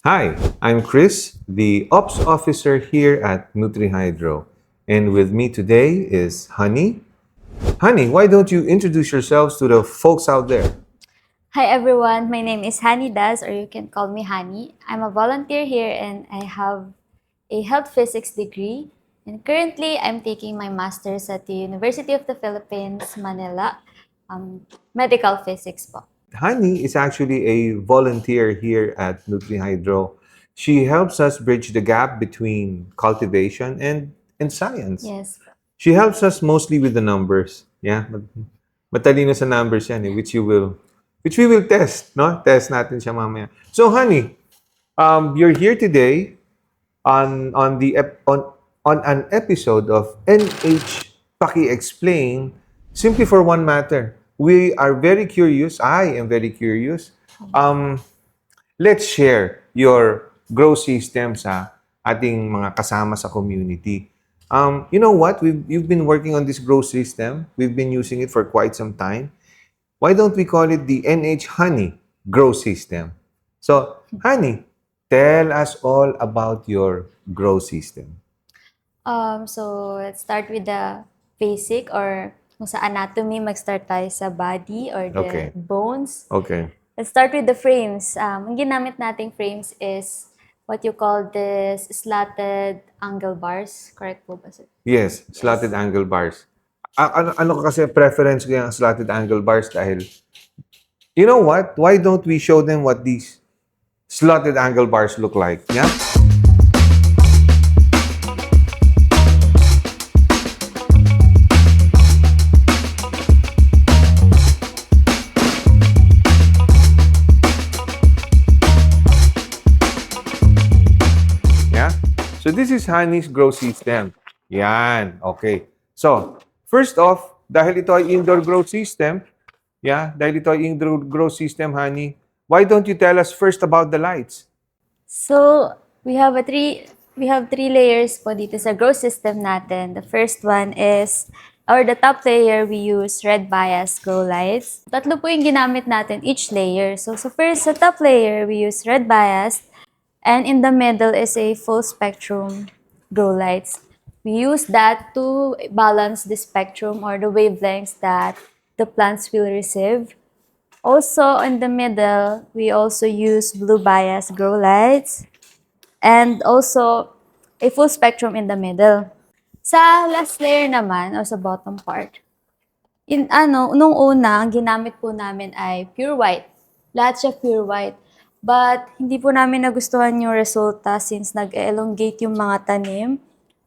Hi, I'm Chris, the Ops Officer here at NutriHydro. And with me today is Honey. Honey, why don't you introduce yourselves to the folks out there? Hi everyone, my name is Hani Das or you can call me Hani. I'm a volunteer here and I have a health physics degree. And currently, I'm taking my master's at the University of the Philippines, Manila, um, medical physics po. Honey is actually a volunteer here at NutriHydro. She helps us bridge the gap between cultivation and, and science. Yes. She helps us mostly with the numbers. Yeah. Mat- Matalino sa numbers yan eh, which you will which we will test, no? Test natin siya mamaya. So, honey, um, you're here today on on the ep- on on an episode of NH Paki Explain simply for one matter. We are very curious. I am very curious. Um, let's share your grow system sa ating mga kasama sa community. Um, you know what? We've, you've been working on this grow system. We've been using it for quite some time. Why don't we call it the NH Honey Grow System? So, Honey, tell us all about your grow system. Um, so, let's start with the basic or kung sa anatomy, mag-start tayo sa body or the Okay. bones. Okay. Let's start with the frames. Um, ang ginamit nating frames is what you call this slatted angle bars. Correct po ba, sir? Yes, slotted angle bars. A- ano, ano kasi preference ko yung slotted angle bars dahil you know what? Why don't we show them what these slotted angle bars look like? Yeah? So this is Honey's grow system. Yan. Okay. So, first off, dahil ito ay indoor grow system, yeah, dahil ito ay indoor grow system, Honey, why don't you tell us first about the lights? So, we have a three we have three layers po dito sa grow system natin. The first one is or the top layer we use red bias grow lights. Tatlo po yung ginamit natin each layer. So, sa first sa top layer we use red bias and in the middle is a full spectrum grow lights. We use that to balance the spectrum or the wavelengths that the plants will receive. Also, in the middle, we also use blue bias grow lights and also a full spectrum in the middle. Sa last layer naman, o sa bottom part, in ano, nung una, ang ginamit po namin ay pure white. Lahat siya pure white. But hindi po namin nagustuhan yung resulta since nag-elongate yung mga tanim.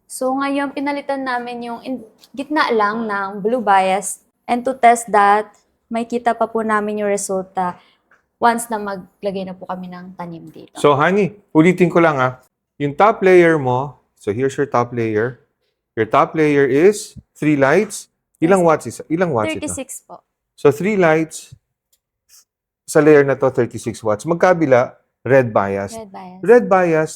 So ngayon, pinalitan namin yung in- gitna lang ng blue bias. And to test that, may kita pa po namin yung resulta once na maglagay na po kami ng tanim dito. So, Honey, ulitin ko lang ah. Yung top layer mo, so here's your top layer. Your top layer is three lights. Ilang watts is ilang watts ito? 36 po. So, three lights sa layer na to, 36 watts. Magkabila, red bias. Red bias. Red bias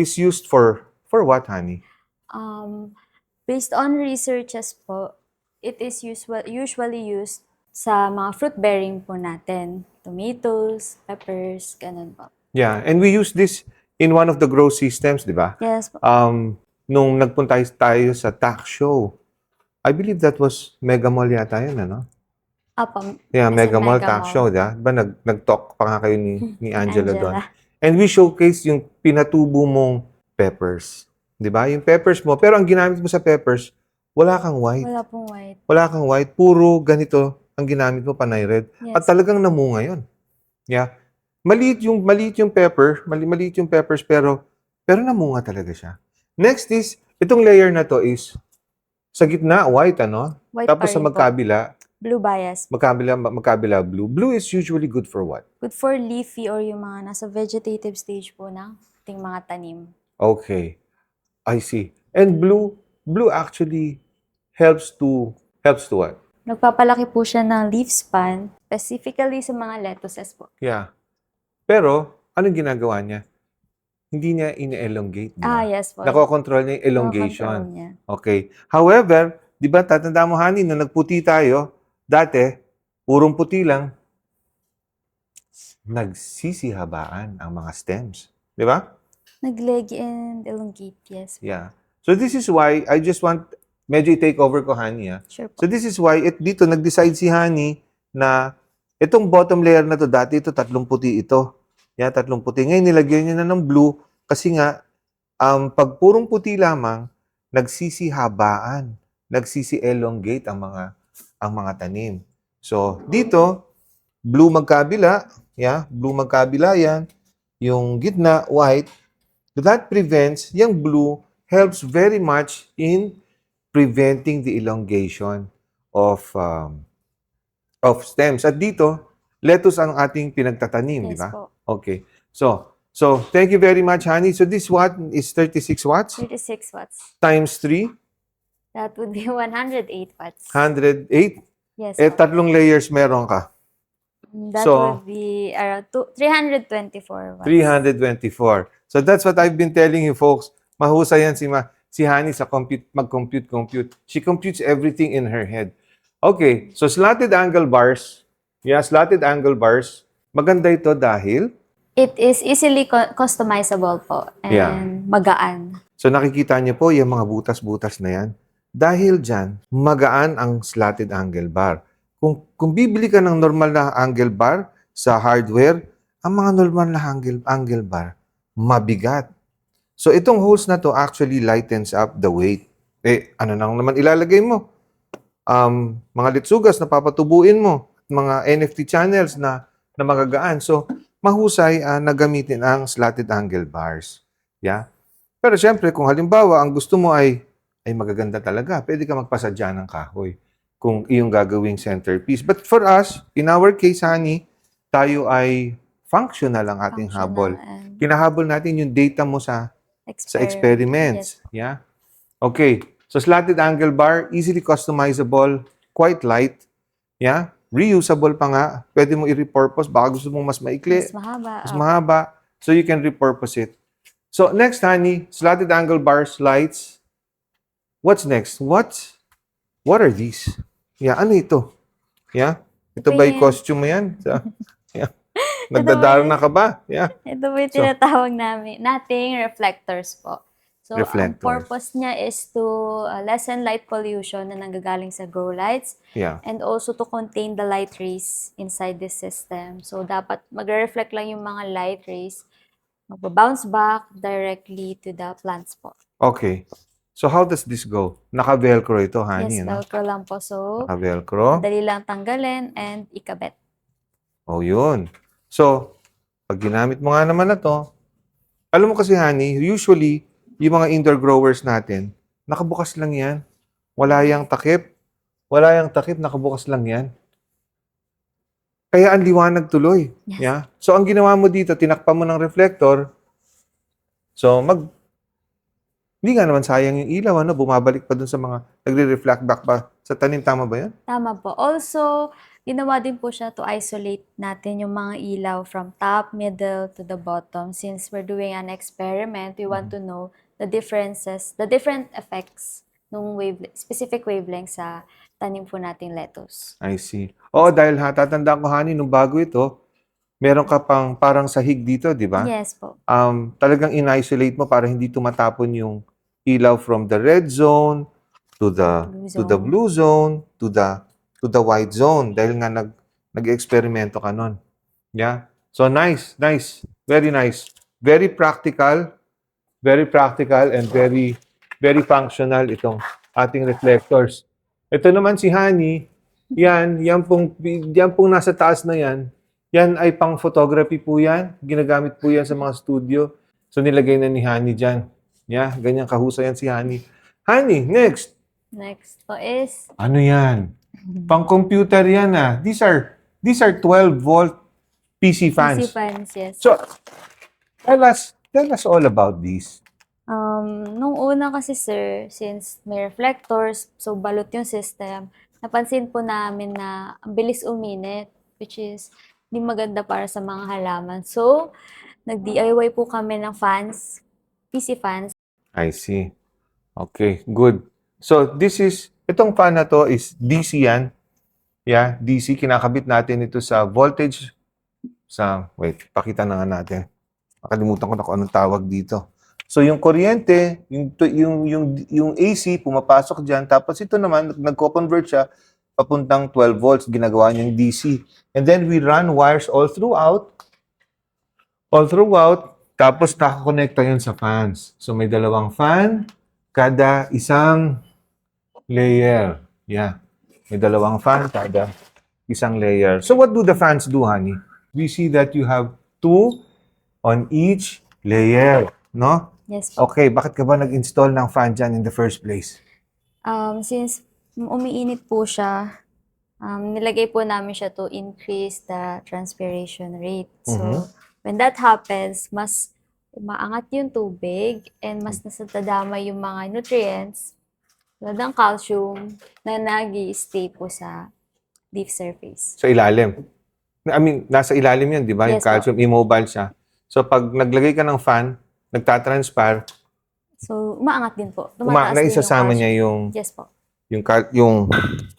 is used for for what, honey? Um, based on researches po, it is usual, usually used sa mga fruit-bearing po natin. Tomatoes, peppers, ganun po. Yeah, and we use this in one of the grow systems, di ba? Yes po. Um, nung nagpunta tayo sa tax show, I believe that was Mega Mall yata yun, ano? Apa, Yeah, Mega Mall Mall. show, di ba? Diba nag, nag-talk pa nga kayo ni, ni Angela, doon. Angela. And we showcase yung pinatubo mong peppers. Di ba? Yung peppers mo. Pero ang ginamit mo sa peppers, wala kang white. Wala pong white. Wala kang white. Puro ganito ang ginamit mo, panay red. Yes. At talagang namunga yun. Yeah. Maliit yung, maliit yung pepper, mali, maliit yung peppers, pero, pero namunga talaga siya. Next is, itong layer na to is, sa gitna, white, ano? white Tapos sa rin po. Blue bias. magkabila, magkabila blue. Blue is usually good for what? Good for leafy or yung mga nasa vegetative stage po ng ating mga tanim. Okay. I see. And blue, blue actually helps to, helps to what? Nagpapalaki po siya ng leaf span, specifically sa mga lettuces po. Yeah. Pero, anong ginagawa niya? Hindi niya ine-elongate. di ba? Ah, yes po. Nakokontrol niya yung elongation. Nakokontrol niya. Okay. However, di ba, tatanda mo, honey, nung nagputi tayo, dati, purong puti lang, nagsisihabaan ang mga stems. Di ba? Nag-leg and elongate, yes. Yeah. So this is why I just want medyo i-take over ko Hani ah. Sure po. So this is why it dito nag-decide si Hani na itong bottom layer na to dati ito tatlong puti ito. Yeah, tatlong puti. Ngayon nilagyan niya na ng blue kasi nga um, pag purong puti lamang nagsisihabaan, nagsisi-elongate ang mga ang mga tanim. So dito blue magkabila, yeah, blue magkabila yan. Yung gitna white, that prevents yung blue helps very much in preventing the elongation of um, of stems. At dito, lettuce ang ating pinagtatanim, di Yes ba? po. Okay. So, so thank you very much, honey. So this watt is 36 watts 36 watts. times 3, That would be 108 watts. 108. Yes Eh, po. tatlong layers meron ka. That so- would be around two, 324 watts. 324. So that's what I've been telling you folks. Mahusay yan si, Ma, si Hani sa compute, mag-compute, compute. She computes everything in her head. Okay, so slanted angle bars. Yeah, slanted angle bars. Maganda ito dahil, It is easily cu- customizable po and Yeah. magaan. so nakikita niyo po yung mga butas-butas na yan. Dahil dyan, magaan ang slanted angle bar. Kung, kung bibili ka ng normal na angle bar sa hardware, ang mga normal na angle, angle bar, mabigat. So itong holes na to actually lightens up the weight. Eh, ano nang naman ilalagay mo? Um, mga litsugas na papatubuin mo, mga NFT channels na, na magagaan. So, mahusay ah, na gamitin ang slanted angle bars. Yeah? Pero syempre, kung halimbawa, ang gusto mo ay, ay magaganda talaga, pwede ka magpasadya ng kahoy kung iyong gagawing centerpiece. But for us, in our case, honey, tayo ay functional ang ating habol. Functional and Kinahabol natin yung data mo sa sa experiment. experiments. Yeah? Okay. So, slanted angle bar, easily customizable, quite light. Yeah? Reusable pa nga. Pwede mo i-repurpose. Baka gusto mong mas maikli, Mas mahaba. mas ah. mahaba. So, you can repurpose it. So, next, honey, slanted angle bars, lights. What's next? What? What are these? Yeah, ano ito? Yeah? Ito ba yung costume mo yan? So, yeah. Nagdadarna ka ba? Yeah. Ito po yung So- tinatawag namin, nating reflectors po. So, Reflectors. ang purpose niya is to uh, lessen light pollution na nanggagaling sa grow lights Yeah. and also to contain the light rays inside this system. So, dapat magre-reflect lang yung mga light rays, magbabounce back directly to the plants po. Okay. So, how does this go? Naka-velcro ito, honey. yes, velcro lang po. So, Naka-velcro. dali lang tanggalin and ikabit. Oh, yun. So, pag ginamit mo nga naman na to, alam mo kasi, honey, usually, yung mga indoor growers natin, nakabukas lang yan. Wala yang takip. Wala yang takip, nakabukas lang yan. Kaya ang liwanag tuloy. Yes. Yeah? So, ang ginawa mo dito, tinakpan mo ng reflector. So, mag... Hindi nga naman sayang yung ilaw, ano? Bumabalik pa dun sa mga nagre-reflect back pa sa tanim. Tama ba yan? Tama po. Also, ginawa din po siya to isolate natin yung mga ilaw from top, middle, to the bottom. Since we're doing an experiment, we want to know the differences, the different effects ng wave, specific wavelength sa tanim po nating lettuce. I see. Oo, dahil ha, tatandaan ko, honey, nung bago ito, meron ka pang parang sahig dito, di ba? Yes po. Um, talagang in-isolate mo para hindi tumatapon yung ilaw from the red zone to the Blue to the zone. blue zone to the to the white zone dahil nga nag nag-eksperimento ka nun. Yeah? So nice, nice. Very nice. Very practical. Very practical and very very functional itong ating reflectors. Ito naman si Honey, yan, yan pong, yan pong nasa taas na yan, yan ay pang photography po yan. Ginagamit po yan sa mga studio. So nilagay na ni Honey dyan. Yeah, ganyan kahusay yan si Honey. Honey, next. Next po is, Ano yan? Pang computer yan ah. These are these are 12 volt PC fans. PC fans, yes. So tell us tell us all about these. Um, nung una kasi sir, since may reflectors, so balot yung system, napansin po namin na ang bilis uminit, which is di maganda para sa mga halaman. So, nag-DIY po kami ng fans, PC fans. I see. Okay, good. So this is itong fan na to is DC yan. Yeah, DC kinakabit natin ito sa voltage sa wait, pakita na nga natin. Makalimutan ko na kung anong tawag dito. So yung kuryente, yung yung yung yung AC pumapasok diyan tapos ito naman nag- nagko-convert siya papuntang 12 volts ginagawa niyang DC. And then we run wires all throughout all throughout tapos nakakonekta yun sa fans. So may dalawang fan kada isang layer. Yeah. May dalawang fan kada isang layer. So what do the fans do, honey? We see that you have two on each layer, no? Yes po. Okay, bakit ka ba nag-install ng fan dyan in the first place? Um, since umiinit po siya, um, nilagay po namin siya to increase the transpiration rate. So, Mhm. When that happens, mas umaangat yung tubig and mas nasatadama yung mga nutrients tulad ng calcium na nag stay po sa leaf surface. Sa ilalim. I mean, nasa ilalim yan, di ba? Yung Yes, po. calcium, immobile siya. So pag naglagay ka ng fan, nagtatranspire, So, umaangat din po. uma- Tumataas din yung naisasama calcium. niya yung Yes po. yung cal- yung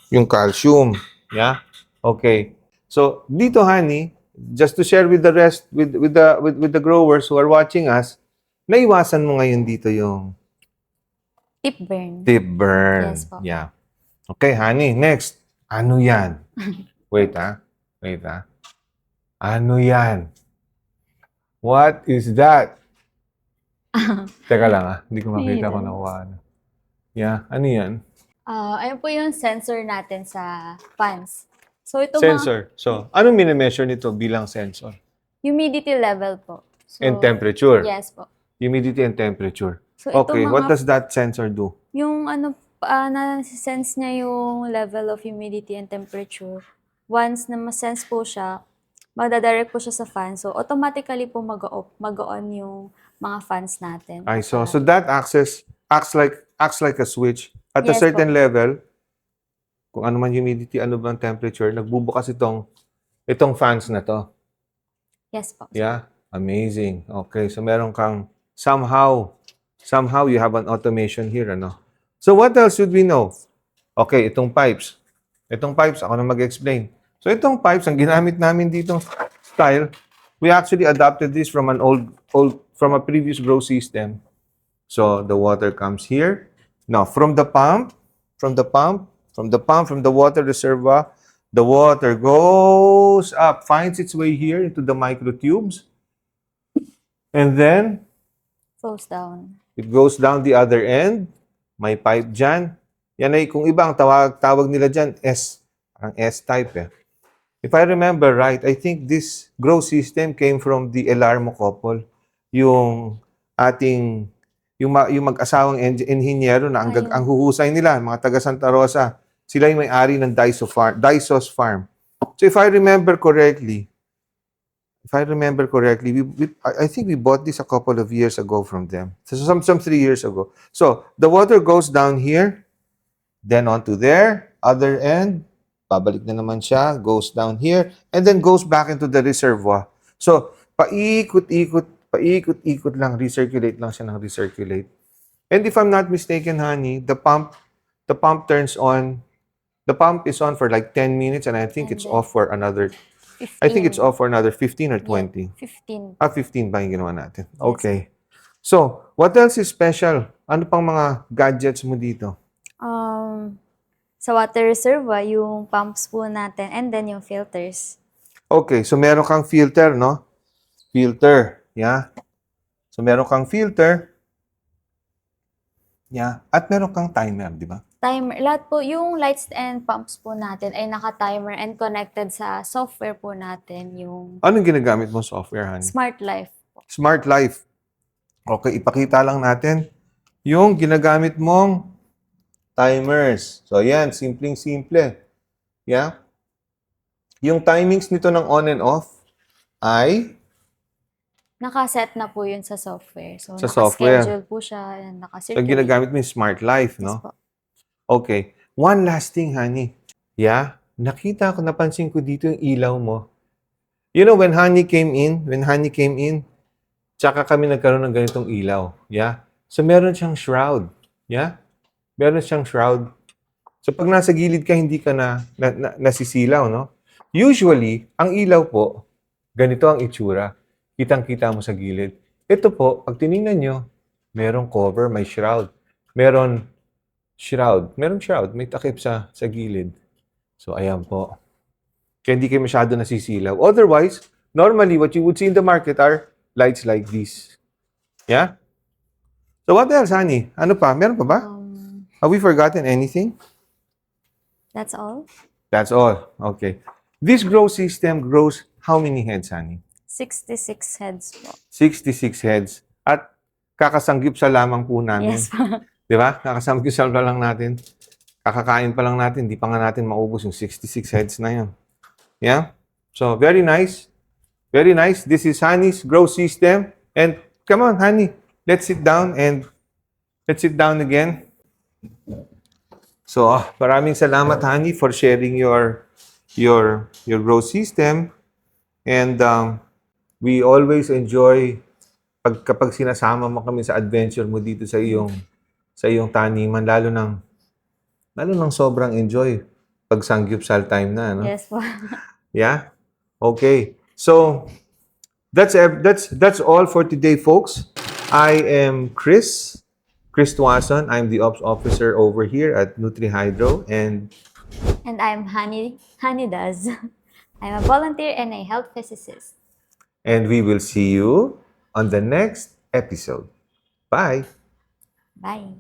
yung calcium. Yeah? Okay. So, dito honey, just to share with the rest with with the with, with the growers who are watching us, naiwasan mo ngayon dito yung Tip burn. tip burn. Yes po. Yeah. Okay, honey, next. Ano 'yan? Wait ah. Wait ah. Ano 'yan? What is that? Teka lang ah, hindi ko makita kung nakuha. na. Yeah, ano 'yan? Ah, ayun po yung sensor natin sa fans. So, ito mga Sensor. So, anong minimeasure nito bilang sensor? humidity level po. So, And temperature. Yes po. Humidity and temperature. So, ito Okay, mga, what does that sensor do? yung ano, uh, na-sense niya yung level of humidity and temperature. Once na ma-sense po siya, magdadirect po siya sa fan. So, automatically po mag-off, mag-on yung mga fans natin. I saw. Sa- So that access acts like acts like a switch. At a Yes certain level, kung ano man humidity, ano bang temperature, nagbubukas itong itong fans na to. yes po. Yeah? Amazing. Okay, so meron kang somehow somehow you have an automation here, ano? So what else should we know? Okay, itong pipes. Itong pipes, ako na mag-explain. So itong pipes, ang ginamit namin dito style, we actually adopted this from an old old from a previous grow system. So the water comes here. Now from the pump, from the pump, from the pump, from the water reservoir, the water goes up, finds its way here into the microtubes. And then Close down. it goes down the other end. May pipe dyan. Yan ay kung ibang tawag, tawag nila dyan, S. Parang S-type eh. If I remember right, I think this grow system came from the Elarmo couple. Yung ating, yung, yung mag-asawang en- enhinyero na ang, ang huhusay nila, mga taga Santa Rosa. Sila yung may-ari ng Daiso Farm, Daiso's Farm. So if I remember correctly, if I remember correctly, we, we, I think we bought this a couple of years ago from them. So some some three years ago. So the water goes down here, then onto there, other end, babalik na naman siya, goes down here, and then goes back into the reservoir. So paikot-ikot, paikot-ikot lang, recirculate lang siya ng recirculate. And if I'm not mistaken, honey, the pump, the pump turns on. The pump is on for like 10 minutes, and I think it's off for another. 15. I think it's off for another 15 or 20. 15. Ah, 15 ba yung ginawa natin? Okay. So, what else is special? Ano pang mga gadgets mo dito? Um, sa water reservoir, yung pumps po natin, and then yung filters. Okay, so meron kang filter, no? Filter, yeah. So meron kang filter. Yeah. At meron kang timer, di ba? Timer, lahat po, yung lights and pumps po natin ay naka-timer and connected sa software po natin, yung Anong ginagamit mo software, honey? Smart Life. Smart Life. Okay, ipakita lang natin yung ginagamit mong timers. So, yan, simpleng-simple. Yeah? Yung timings nito ng on and off ay Nakaset na po yun sa software. So, Sa software. naka-schedule po siya, and So, naka-circulate. ginagamit mo yung Smart Life, Yes no? po. Okay. One last thing, honey. Yeah? Nakita ko, napansin ko dito yung ilaw mo. You know, when honey came in, when honey came in, tsaka kami nagkaroon ng ganitong ilaw. Yeah? So, meron siyang shroud. Yeah? Meron siyang shroud. So, pag nasa gilid ka, hindi ka na, na, na nasisilaw, no? Usually, ang ilaw po, ganito ang itsura. Kitang-kita mo sa gilid. Ito po, pag tinignan nyo, merong cover, may shroud. Meron shroud. Meron shroud. May takip sa, sa gilid. So, ayan po. Kaya hindi kayo masyado nasisilaw. Otherwise, normally, what you would see in the market are lights like this. Yeah? So, what else, honey? Ano pa? Meron pa ba? Um, Have we forgotten anything? that's all. That's all. Okay. This grow system grows how many heads, honey? 66 heads po. 66 heads. At kakasanggip sa lamang po namin. Yes po. Di ba? Kakasanggip sa lang natin. Kakakain pa lang natin. Di pa nga natin maubos yung 66 heads na yan. Yeah? So, very nice. Very nice. This is Honey's grow system. And come on, Honey. Let's sit down and let's sit down again. So, ah, maraming salamat, Honey, for sharing your your your grow system. And um, we always enjoy pag kapag sinasama mo kami sa adventure mo dito sa iyong sa iyong taniman lalo ng lalo ng sobrang enjoy pag sangyupsal time na no Yes po. yeah okay so that's that's that's all for today folks i am chris chris Tuason. i'm the ops officer over here at nutrihydro and And I'm Honey, Honey Does. I'm a volunteer and a health physicist. And we will see you on the next episode bye Bye.